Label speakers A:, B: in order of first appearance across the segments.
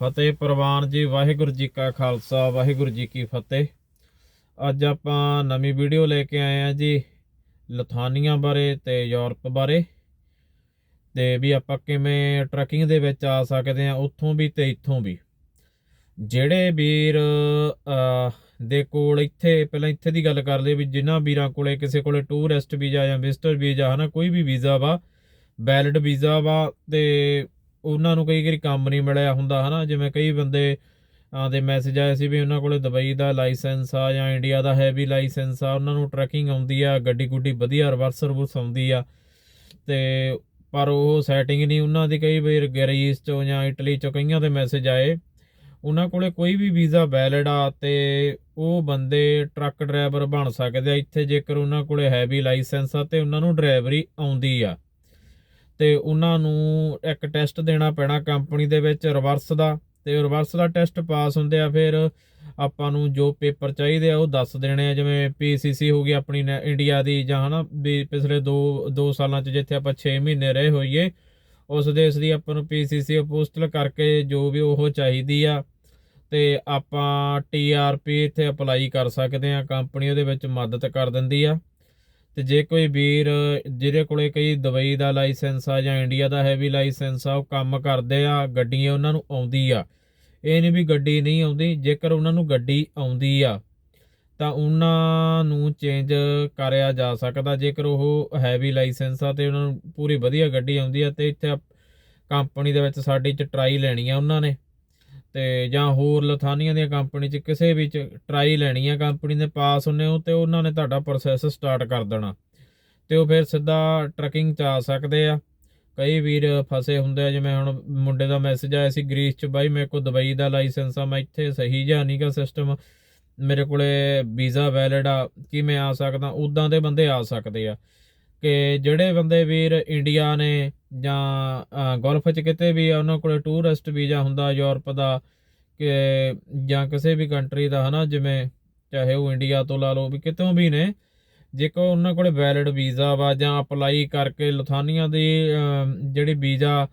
A: ਫਤਿਹ ਪ੍ਰਵਾਨ ਜੀ, ਵਾਹਿਗੁਰੂ ਜੀ ਕਾ ਖਾਲਸਾ, ਵਾਹਿਗੁਰੂ ਜੀ ਕੀ ਫਤਿਹ। ਅੱਜ ਆਪਾਂ ਨਵੀਂ ਵੀਡੀਓ ਲੈ ਕੇ ਆਏ ਆ ਜੀ, ਲਥਾਨੀਆ ਬਾਰੇ ਤੇ ਯੂਰਪ ਬਾਰੇ। ਤੇ ਵੀ ਆਪਾਂ ਕਿਵੇਂ ਟਰੈਕਿੰਗ ਦੇ ਵਿੱਚ ਆ ਸਕਦੇ ਆ ਉੱਥੋਂ ਵੀ ਤੇ ਇੱਥੋਂ ਵੀ। ਜਿਹੜੇ ਵੀਰ ਦੇ ਕੋਲ ਇੱਥੇ, ਪਹਿਲਾਂ ਇੱਥੇ ਦੀ ਗੱਲ ਕਰ ਲਈਏ ਵੀ ਜਿਨ੍ਹਾਂ ਵੀਰਾਂ ਕੋਲੇ, ਕਿਸੇ ਕੋਲੇ ਟੂਰਿਸਟ ਵੀਜ਼ਾ ਜਾਂ ਵਿਜ਼ਟਰ ਵੀਜ਼ਾ ਹਨਾ, ਕੋਈ ਵੀ ਵੀਜ਼ਾ ਵਾ ਵੈਲਿਡ ਵੀਜ਼ਾ ਵਾ, ਤੇ ਉਹਨਾਂ ਨੂੰ ਕਈ ਵਾਰੀ ਕੰਮ ਨਹੀਂ ਮਿਲਿਆ ਹੁੰਦਾ, ਹਨਾ? ਜਿਵੇਂ ਕਈ ਬੰਦੇ ਆਂ ਦੇ ਮੈਸੇਜ ਆਏ ਸੀ ਵੀ ਉਹਨਾਂ ਕੋਲੇ ਦੁਬਈ ਦਾ ਲਾਇਸੈਂਸ ਆ ਜਾਂ ਇੰਡੀਆ ਦਾ ਹੈਵੀ ਲਾਇਸੈਂਸ ਆ, ਉਹਨਾਂ ਨੂੰ ਟਰੈਕਿੰਗ ਆਉਂਦੀ ਆ ਗੱਡੀ ਗੁੱਡੀ ਵਧੀਆ ਰਿਵਰਸ ਰਿਵਰਸ ਆਉਂਦੀ ਆ। ਤੇ ਪਰ ਉਹ ਸੈਟਿੰਗ ਨਹੀਂ, ਉਹਨਾਂ ਦੀ ਕਈ ਵਾਰ ਗ੍ਰੀਸ ਚੋਂ ਜਾਂ ਇਟਲੀ ਚੋਂ ਕਈਆਂ ਦੇ ਮੈਸੇਜ ਆਏ। ਉਹਨਾਂ ਕੋਲੇ ਕੋਈ ਵੀ ਵੀਜ਼ਾ ਵੈਲਿਡ ਆ ਤੇ ਉਹ ਬੰਦੇ ਟਰੱਕ ਡਰਾਈਵਰ ਬਣ ਸਕਦੇ ਆ। ਇੱਥੇ ਜੇਕਰ ਉਹਨਾਂ ਕੋਲੇ ਹੈਵੀ ਲਾਇਸੈਂਸ ਆ ਤੇ ਉਹਨਾਂ ਨੂੰ ਡਰਾਈਵਰੀ ਆਉਂਦੀ ਆ। ਤੇ ਉਹਨਾਂ ਨੂੰ ਇੱਕ ਟੈਸਟ ਦੇਣਾ ਪੈਣਾ ਕੰਪਨੀ ਦੇ ਵਿੱਚ ਰਿਵਰਸ ਦਾ। ਤੇ ਰਿਵਰਸ ਦਾ ਟੈਸਟ ਪਾਸ ਹੁੰਦੇ ਆ, ਫਿਰ ਆਪਾਂ ਨੂੰ ਜੋ ਪੇਪਰ ਚਾਹੀਦੇ ਆ ਉਹ ਦੱਸ ਦੇਣੇ ਆ, ਜਿਵੇਂ ਪੀਸੀਸੀ ਹੋ ਗਈ ਆਪਣੀ ਇੰਡੀਆ ਦੀ, ਜਾਂ ਹਨਾ ਵੀ ਪਿਛਲੇ 2 2 ਸਾਲਾਂ ਚ ਜਿੱਥੇ ਆਪਾਂ 6 ਮਹੀਨੇ ਰਹੇ ਹੋਈਏ, ਉਸ ਦੇਸ਼ ਦੀ ਆਪਾਂ ਨੂੰ ਪੀਸੀਸੀ ਅਪੋਸਟਲ ਕਰਕੇ ਜੋ ਵੀ ਉਹ ਚਾਹੀਦੀ ਆ, ਤੇ ਆਪਾਂ ਟੀਆਰਪੀ ਇੱਥੇ ਅਪਲਾਈ ਕਰ ਸਕਦੇ ਆ ਕੰਪਨੀ ਉਹਦੇ ਵਿੱਚ ਮਦਦ ਕਰ ਦਿੰਦੀ ਆ। ਤੇ ਜੇ ਕੋਈ ਵੀਰ ਜਿਹਦੇ ਕੋਲੇ ਕਈ ਦੁਬਈ ਦਾ ਲਾਇਸੈਂਸ ਆ ਜਾਂ ਇੰਡੀਆ ਦਾ ਹੈਵੀ ਲਾਇਸੈਂਸ ਆ, ਉਹ ਕੰਮ ਕਰਦੇ ਆ, ਗੱਡੀਆਂ ਉਹਨਾਂ ਨੂੰ ਆਉਂਦੀ ਆ। ਇਹ ਨਹੀਂ ਵੀ ਗੱਡੀ ਨਹੀਂ ਆਉਂਦੀ, ਜੇਕਰ ਉਹਨਾਂ ਨੂੰ ਗੱਡੀ ਆਉਂਦੀ ਆ, ਤਾਂ ਉਹਨਾਂ ਨੂੰ ਚੇਂਜ ਕਰਿਆ ਜਾ ਸਕਦਾ। ਜੇਕਰ ਉਹ ਹੈਵੀ ਲਾਇਸੈਂਸ ਆ ਤੇ ਉਹਨਾਂ ਨੂੰ ਪੂਰੀ ਵਧੀਆ ਗੱਡੀ ਆਉਂਦੀ ਆ ਤੇ ਇੱਥੇ ਕੰਪਨੀ ਦੇ ਵਿੱਚ ਸਾਡੀ ਚ ਟਰਾਈ ਲੈਣੀ ਆ ਉਹਨਾਂ ਨੇ। ਤੇ ਜਾਂ ਹੋਰ ਲਥਾਨੀਆਂ ਦੀਆਂ ਕੰਪਨੀ ਚ ਕਿਸੇ ਵੀ ਚ ਟਰਾਈ ਲੈਣੀ ਆ ਕੰਪਨੀ ਦੇ ਪਾਸ ਹੁੰਨੇ ਹੋ ਤੇ ਉਹਨਾਂ ਨੇ ਤੁਹਾਡਾ ਪ੍ਰੋਸੈਸ ਸਟਾਰਟ ਕਰ ਦੇਣਾ। ਤੇ ਉਹ ਫਿਰ ਸਿੱਧਾ ਟਰੱਕਿੰਗ ਚ ਆ ਸਕਦੇ ਆ। ਕਈ ਵੀਰ ਫਸੇ ਹੁੰਦੇ ਆ, ਜਿਵੇਂ ਹੁਣ ਮੁੰਡੇ ਦਾ ਮੈਸੇਜ ਆਇਆ ਸੀ ਗ੍ਰੀਸ ਚ, ਬਾਈ ਮੇਰੇ ਕੋਲ ਦੁਬਈ ਦਾ ਲਾਇਸੈਂਸ ਆ, ਮੈਂ ਇੱਥੇ ਸਹੀ ਜਾਂ ਨਹੀਂਗਾ ਸਿਸਟਮ ਮੇਰੇ ਕੋਲੇ ਵੀਜ਼ਾ ਵੈਲਿਡ ਆ, ਕੀ ਮੈਂ ਆ ਸਕਦਾ? ਉਦਾਂ ਦੇ ਬੰਦੇ ਆ ਸਕਦੇ ਆ। ਕਿ ਜਿਹੜੇ ਬੰਦੇ ਵੀਰ ਇੰਡੀਆ ਨੇ ਜਾਂ ਗੋਲਫ ਚ ਕਿਤੇ ਵੀ ਆ ਉਹਨਾਂ ਕੋਲੇ ਟੂਰਿਸਟ ਵੀਜ਼ਾ ਹੁੰਦਾ ਯੂਰਪ ਦਾ ਕਿ ਜਾਂ ਕਿਸੇ ਵੀ ਕੰਟਰੀ ਦਾ, ਹਨਾ, ਜਿਵੇਂ ਚਾਹੇ ਉਹ ਇੰਡੀਆ ਤੋਂ ਲਾ ਲਓ ਵੀ ਕਿਤੋਂ ਵੀ ਨੇ ਜੇਕਰ ਉਹਨਾਂ ਕੋਲੇ ਵੈਲਿਡ ਵੀਜ਼ਾ ਵਾ ਜਾਂ ਅਪਲਾਈ ਕਰਕੇ ਲਥਾਨੀਆ ਦੀ ਜਿਹੜੀ ਵੀਜ਼ਾ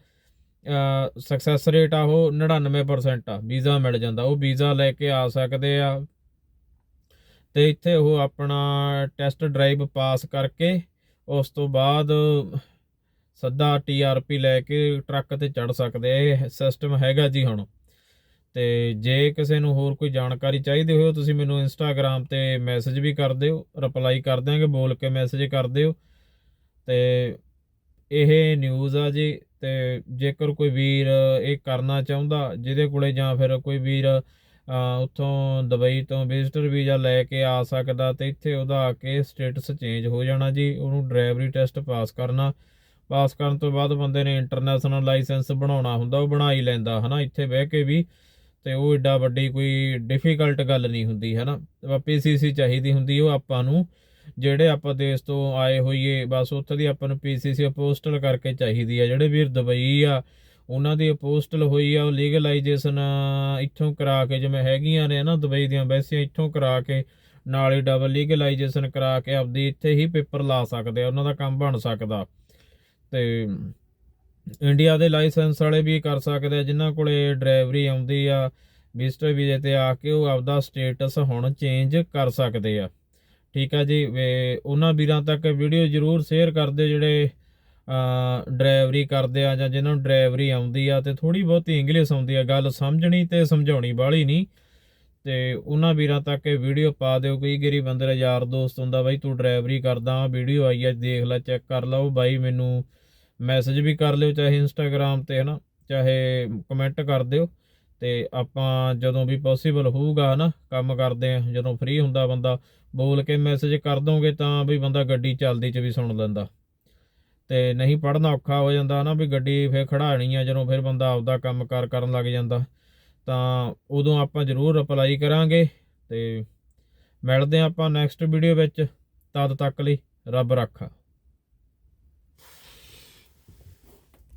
A: ਸਕਸੈਸ ਰੇਟ ਆ ਉਹ 99% ਆ ਵੀਜ਼ਾ ਮਿਲ ਜਾਂਦਾ, ਉਹ ਵੀਜ਼ਾ ਲੈ ਕੇ ਆ ਸਕਦੇ ਆ। ਤੇ ਇੱਥੇ ਉਹ ਆਪਣਾ ਟੈਸਟ ਡਰਾਈਵ ਪਾਸ ਕਰਕੇ ਉਸ ਤੋਂ ਬਾਅਦ ਸੱਦਾ ਟੀਆਰਪੀ ਲੈ ਕੇ ਟਰੱਕ ਤੇ ਚੜ ਸਕਦੇ ਇਹ ਸਿਸਟਮ ਹੈਗਾ ਜੀ ਹੁਣ। ਤੇ ਜੇ ਕਿਸੇ ਨੂੰ ਹੋਰ ਕੋਈ ਜਾਣਕਾਰੀ ਚਾਹੀਦੀ ਹੋਵੇ, ਤੁਸੀਂ ਮੈਨੂੰ ਇੰਸਟਾਗ੍ਰam ਤੇ ਮੈਸੇਜ ਵੀ ਕਰ ਦਿਓ ਰਿਪਲਾਈ ਕਰ ਦਿਆਂਗੇ, ਬੋਲ ਕੇ ਮੈਸੇਜ ਕਰ ਦਿਓ। ਤੇ ਇਹ ਨਿਊਜ਼ ਆ ਜੀ, ਤੇ ਜੇਕਰ ਕੋਈ ਵੀਰ ਇਹ ਕਰਨਾ ਚਾਹੁੰਦਾ, ਜਿਹਦੇ ਕੋਲੇ ਜਾਂ ਫਿਰ ਕੋਈ ਵੀਰ ਉੱਥੋਂ ਦੁਬਈ ਤੋਂ ਵਿਜ਼ਟਰ ਵੀਜ਼ਾ ਲੈ ਕੇ ਆ ਸਕਦਾ, ਤੇ ਇੱਥੇ ਉਹਦਾ ਆ ਕੇ ਸਟੇਟਸ ਚੇਂਜ ਹੋ ਜਾਣਾ ਜੀ, ਉਹਨੂੰ ਡਰਾਈਵਰੀ ਟੈਸਟ ਪਾਸ ਕਰਨਾ। ਪਾਸ ਕਰਨ ਤੋਂ ਬਾਅਦ ਬੰਦੇ ਨੇ ਇੰਟਰਨੈਸ਼ਨਲ ਲਾਇਸੈਂਸ ਬਣਾਉਣਾ ਹੁੰਦਾ, ਉਹ ਬਣਾ ਹੀ ਲੈਂਦਾ, ਹਨਾ, ਇੱਥੇ ਬਹਿ ਕੇ ਵੀ, ਤੇ ਉਹ ਏਡਾ ਵੱਡੀ ਕੋਈ ਡਿਫਿਕਲਟ ਗੱਲ ਨਹੀਂ ਹੁੰਦੀ, ਹਨਾ। ਪੀਸੀਸੀ ਚਾਹੀਦੀ ਹੁੰਦੀ, ਉਹ ਆਪਾਂ ਨੂੰ, ਜਿਹੜੇ ਆਪਾਂ ਦੇਸ਼ ਤੋਂ ਆਏ ਹੋਈਏ, ਬਸ ਉੱਥੇ ਦੀ ਆਪਾਂ ਨੂੰ ਪੀਸੀਸੀ ਅਪੋਸਟਲ ਕਰਕੇ ਚਾਹੀਦੀ ਆ, ਜਿਹੜੇ ਵੀਰ ਦੁਬਈ ਆ, ਉਹਨਾਂ ਦੀ ਅਪੋਸਟਲ ਹੋਈ ਆ, ਉਹ ਲੀਗਲਾਈਜੇਸ਼ਨ ਇੱਥੋਂ ਕਰਾ ਕੇ, ਜਿਵੇਂ ਹੈਗੀਆਂ ਨੇ ਨਾ ਦੁਬਈ ਦੀਆਂ ਵੈਸੀਆਂ ਇੱਥੋਂ ਕਰਾ ਕੇ, ਨਾਲ ਹੀ ਡਬਲ ਲੀਗਲਾਈਜੇਸ਼ਨ ਕਰਾ ਕੇ ਆਪਦੀ ਇੱਥੇ ਹੀ ਪੇਪਰ ਲਾ ਸਕਦੇ ਆ, ਉਹਨਾਂ ਦਾ ਕੰਮ ਬਣ ਸਕਦਾ। ਤੇ ਇੰਡੀਆ ਦੇ ਲਾਇਸੈਂਸ ਵਾਲੇ ਵੀ ਕਰ ਸਕਦੇ ਆ, ਜਿਨ੍ਹਾਂ ਕੋਲੇ ਡਰਾਈਵਰੀ ਆਉਂਦੀ ਆ, ਵਿਜ਼ਟਰ ਵੀਜ਼ੇ ਤੇ ਆ ਕੇ ਉਹ ਆਪਦਾ ਸਟੇਟਸ ਹੁਣ ਚੇਂਜ ਕਰ ਸਕਦੇ ਆ। ਠੀਕ ਆ ਜੀ ਉਹਨਾਂ ਵੀਰਾਂ ਤੱਕ ਵੀਡੀਓ ਜਰੂਰ ਸ਼ੇਅਰ ਕਰ ਦਿਓ ਜਿਹੜੇ ਡਰਾਈਵਰੀ ਕਰਦੇ ਆ ਜਾਂ ਜਿਹਨਾਂ ਨੂੰ ਡਰਾਈਵਰੀ ਆਉਂਦੀ ਆ ਤੇ ਥੋੜੀ ਬਹੁਤੀ ਇੰਗਲਿਸ਼ ਆਉਂਦੀ ਆ, ਗੱਲ ਸਮਝਣੀ ਤੇ ਸਮਝਾਉਣੀ ਬਾਹਲੀ ਨਹੀਂ ਤੇ ਉਹਨਾਂ ਵੀਰਾਂ ਤੱਕ ਇਹ ਵੀਡੀਓ ਪਾ ਦਿਓ, ਕਈ ਗਰੀ ਬੰਦੇ ਯਾਰ ਦੋਸਤ ਹੁੰਦਾ, ਬਾਈ ਤੂੰ ਡਰਾਈਵਰੀ ਕਰਦਾ ਵੀਡੀਓ ਆਈ ਆ, ਦੇਖ ਲੈ, ਚੈੱਕ ਕਰ ਲਓ ਬਾਈ ਮੈਨੂੰ ਮੈਸੇਜ ਵੀ ਕਰ ਲਿਓ, ਚਾਹੇ ਇੰਸਟਾਗ੍ਰam ਤੇ, ਹਨਾ, ਚਾਹੇ ਕਮੈਂਟ ਕਰ ਦਿਓ ਤੇ ਆਪਾਂ ਜਦੋਂ ਵੀ ਪੋਸੀਬਲ ਹੋਊਗਾ, ਹਨਾ, ਕੰਮ ਕਰਦੇ ਆ ਜਦੋਂ ਫ੍ਰੀ ਹੁੰਦਾ ਬੰਦਾ, ਬੋਲ ਕੇ ਮੈਸੇਜ ਕਰ ਦੋਗੇ ਤਾਂ ਵੀ ਬੰਦਾ ਗੱਡੀ ਚੱਲਦੀ ਚ ਵੀ ਸੁਣ ਲੈਂਦਾ। ਤੇ ਨਹੀਂ ਪੜਨਾ ਔਖਾ ਹੋ ਜਾਂਦਾ ਨਾ ਵੀ ਗੱਡੀ ਫੇਰ ਖੜਾਣੀ ਆ, ਜਦੋਂ ਫਿਰ ਬੰਦਾ ਆਪਦਾ ਕੰਮ ਕਾਰ ਕਰਨ ਲੱਗ ਜਾਂਦਾ। ਤਾਂ ਉਦੋਂ ਆਪਾਂ ਜ਼ਰੂਰ ਅਪਲਾਈ ਕਰਾਂਗੇ ਤੇ ਮਿਲਦੇ ਹਾਂ ਆਪਾਂ ਨੈਕਸਟ ਵੀਡੀਓ ਵਿੱਚ। ਤਦ ਤੱਕ ਲਈ ਰੱਬ ਰਾਖਾ।